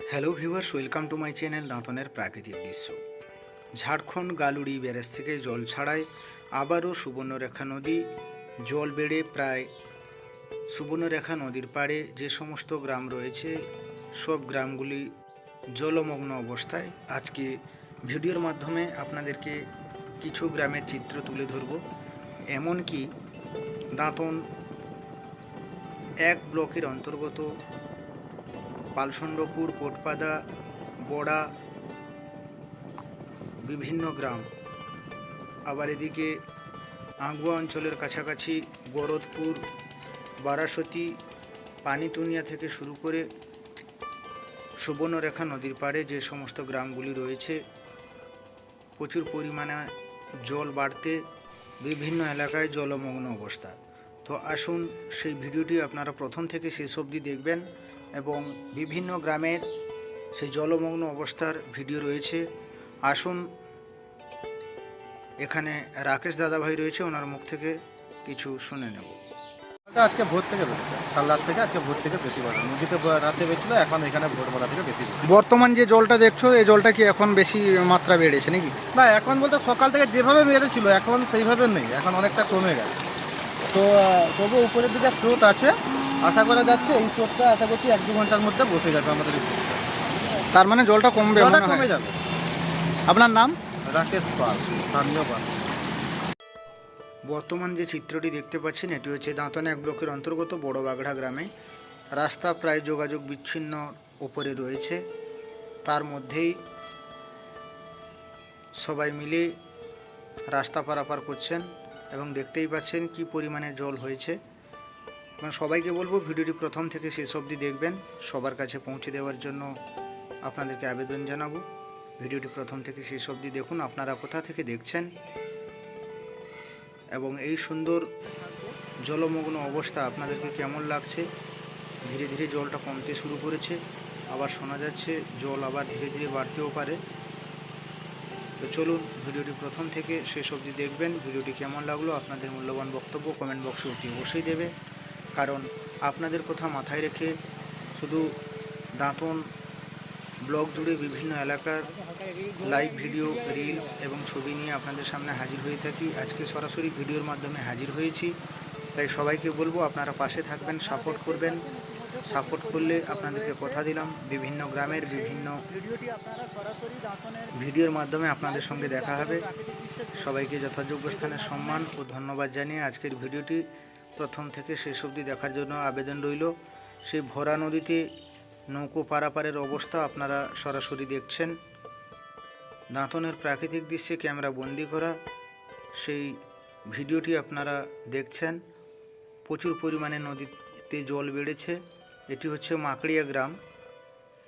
Hello viewers welcome to my channel দাঁতনের প্রাকৃতিক দৃশ্য Jharkhand গালুড়ি barrage থেকে জল ছাড়ায় আবারও সুবর্ণরেখা নদী জল বেড়ে প্রায় সুবর্ণরেখা নদীর পাড়ে যে সমস্ত গ্রাম রয়েছে সব গ্রামগুলি জলমগ্ন অবস্থায় আজকে ভিডিওর মাধ্যমে আপনাদেরকে কিছু গ্রামের চিত্র তুলে ধরব এমনকি দাঁতন এক ব্লকের অন্তর্গত পালসন্ডপুর, কোটপাদা, বড়া, বিভিন্ন গ্রাম। আবার এদিকে আগুয়া অঞ্চলের কাছাকাছি গরদপুর, বারাসতী, পানিতুনিয়া থেকে শুরু করে সুবর্ণরেখা নদীর পাড়ে যে সমস্ত গ্রামগুলি রয়েছে, প্রচুর পরিমাণে জল বাড়তে বিভিন্ন এলাকায় জলমগ্ন অবস্থা। তো আসুন সেই ভিডিওটি আপনারা প্রথম থেকে শেষ অবধি দেখবেন। এবং বিভিন্ন গ্রামের সেই জলমগ্ন অবস্থার ভিডিও রয়েছে। আসুন এখানে রাকেশ দাদাভাই রয়েছে ওনার মুখ থেকে কিছু শুনে নেব। আজকে ভোর থেকে বেরোচ্ছে কাল রাত থেকে আজকে ভোর থেকে বেশি বাড়ে নদীতে রাতে বেরোছিল এখন এখানে ভোরবেলা থেকে বেশি। বর্তমান যে জলটা দেখছ এই জলটা কি এখন বেশি মাত্রা বেড়েছে নাকি? না এখন বলতে সকাল থেকে যেভাবে বেড়েছিল এখন সেইভাবে নেই এখন অনেকটা কমে গেছে। তো তবু উপরের দিকে স্রোত আছে। আশা করা যাচ্ছে এই স্রোতটা আশা করছি এক দু ঘণ্টার মধ্যে বসে যাবে আমাদের তার মানে জলটা কমবে জলটা কমে যাবে। আপনার নাম? রাকেশ পাল স্থানীয় পাল। বর্তমান যে চিত্রটি দেখতে পাচ্ছেন এটি হচ্ছে দাঁতনে এক ব্লকের অন্তর্গত বড় বাগড়া গ্রামে। রাস্তা প্রায় যোগাযোগ বিচ্ছিন্ন ওপরে রয়েছে। তার মধ্যেই সবাই মিলে রাস্তা পারাপার করছেন। এবং দেখতেই পাচ্ছেন কি পরিমাণে জল হয়েছে। এবং সবাইকে বলব ভিডিওটি প্রথম থেকে শেষ অবধি দেখবেন। সবার কাছে পৌঁছে দেওয়ার জন্য আপনাদেরকে আবেদন জানাব। ভিডিওটি প্রথম থেকে শেষ অবধি দেখুন, আপনারা কোথা থেকে দেখছেন। এবং এই সুন্দর জলমগ্ন অবস্থা আপনাদেরকে কেমন লাগছে? ধীরে ধীরে জলটা কমতে শুরু করেছে। আবার শোনা যাচ্ছে, জল আবার ধীরে ধীরে বাড়তেও পারে। তো চলুন ভিডিওটি প্রথম থেকে শেষ অবধি দেখবেন। ভিডিওটি কেমন লাগল, আপনাদের মূল্যবান বক্তব্য কমেন্ট বক্সে অতি অবশ্যই দেবে। কারণ আপনাদের কথা মাথায় রেখে শুধু দাঁতন ব্লগ জুড়ে বিভিন্ন এলাকার লাইভ ভিডিও রিলস এবং ছবি নিয়ে আপনাদের সামনে হাজির হয়ে থাকি। আজকে সরাসরি ভিডিওর মাধ্যমে হাজির হয়েছি। তাই সবাইকে বলব আপনারা পাশে থাকবেন সাপোর্ট করবেন। সাপোর্ট করলে আপনাদেরকে কথা দিলাম। বিভিন্ন গ্রামের বিভিন্ন ভিডিওর মাধ্যমে আপনাদের সঙ্গে দেখা হবে। সবাইকে যথাযোগ্য স্থানে সম্মান ও ধন্যবাদ জানিয়ে আজকের ভিডিওটি প্রথম থেকে শেষ অবধি দেখার জন্য আবেদন রইল। সেই ভরা নদীতে নৌকো পারাপারের অবস্থা আপনারা সরাসরি দেখছেন। দাঁতনের প্রাকৃতিক দৃশ্যে ক্যামেরা বন্দি করা। সেই ভিডিওটি আপনারা দেখছেন। প্রচুর পরিমাণে নদীতে জল বেড়েছে। এটি হচ্ছে মাকড়িয়া গ্রাম।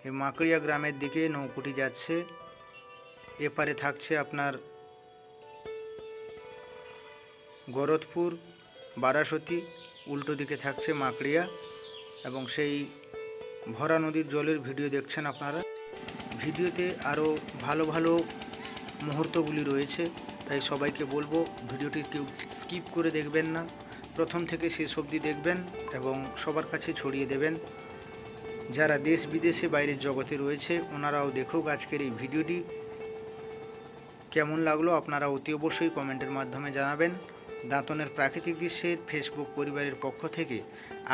এই মাকড়িয়া গ্রামের দিকে নৌকুটি যাচ্ছে। এপারে থাকছে আপনার গরদপুর বারাসতী, উল্টো দিকে থাকছে মাকড়িয়া এবং সেই ভরা নদীর জলের ভিডিও দেখছেন আপনারা। ভিডিওতে আরও ভালো ভালো মুহূর্তগুলি রয়েছে, তাই সবাইকে বলব ভিডিওটি কেউ স্কিপ করে দেখবেন না। প্রথম থেকে শেষ অবধি দেখবেন এবং সবার কাছে ছড়িয়ে দেবেন। যারা দেশ বিদেশে বাইরের জগতে রয়েছে ওনারাও দেখুক আজকের এই ভিডিওটি। কেমন লাগল আপনারা অতি অবশ্যই কমেন্টের মাধ্যমে জানাবেন। দাঁতনের প্রাকৃতিক দৃশ্যের ফেসবুক পরিবারের পক্ষ থেকে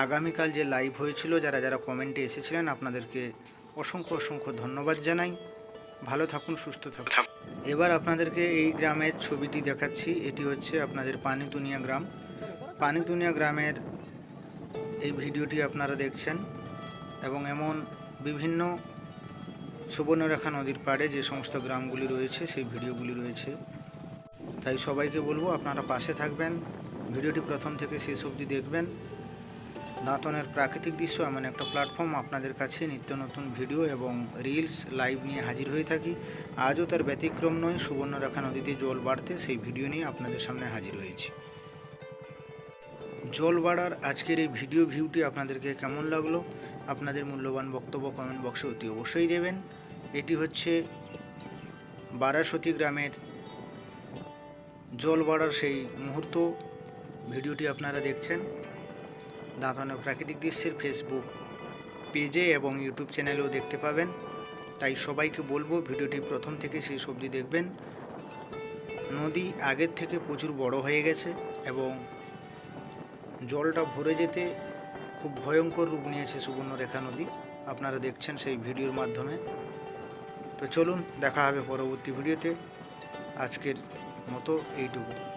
আগামীকাল যে লাইভ হয়েছিল যারা যারা কমেন্টে এসেছিলেন আপনাদেরকে অসংখ্য অসংখ্য ধন্যবাদ জানাই। ভালো থাকুন সুস্থ থাকুন। এবার আপনাদেরকে এই গ্রামের ছবিটি দেখাচ্ছি। এটি হচ্ছে আপনাদের পানিতুনিয়া গ্রাম। পানিতুনিয়া গ্রামের এই ভিডিওটি আপনারা দেখছেন এবং এমন বিভিন্ন সুবর্ণরেখা নদীর পাড়ে যে সমস্ত গ্রামগুলি রয়েছে, সেই ভিডিওগুলি রয়েছে। তাই সবাইকে বলব, আপনারা পাশে থাকবেন, ভিডিওটি প্রথম থেকে শেষ অবধি দেখবেন। দাঁতনের প্রাকৃতিক দৃশ্য এমন একটা প্ল্যাটফর্ম আপনাদের কাছে নিত্য নতুন ভিডিও এবং রিলস লাইভ নিয়ে হাজির হয়ে থাকি। আজও তার ব্যতিক্রম নয়, সুবর্ণরেখা নদীতে জল বাড়তে সেই ভিডিও নিয়ে আপনাদের সামনে হাজির হয়েছি। জল বাড়ার আজকের এই ভিডিও ভিউটি আপনাদেরকে কেমন লাগল? আপনাদের মূল্যবান বক্তব্য কমেন্ট বক্সে অতি অবশ্যই দেবেন। এটি হচ্ছে বারাসতী গ্রামের জল বাড়ার সেই মুহূর্ত। ভিডিওটি আপনারা দেখছেন দাঁতানো প্রাকৃতিক দৃশ্যের ফেসবুক পেজে এবং ইউটিউব চ্যানেলেও দেখতে পাবেন। তাই সবাইকে বলব ভিডিওটি প্রথম থেকে শেষ অবধি দেখবেন। নদী আগের থেকে প্রচুর বড় হয়ে গেছে এবং জলটা ভরে যেতে খুব ভয়ঙ্কর রূপ নিয়েছে সুবর্ণরেখা নদী। আপনারা দেখছেন সেই ভিডিওর মাধ্যমে। তো চলুন, দেখা হবে পরবর্তী ভিডিওতে। আজকের মতো এইটুকু।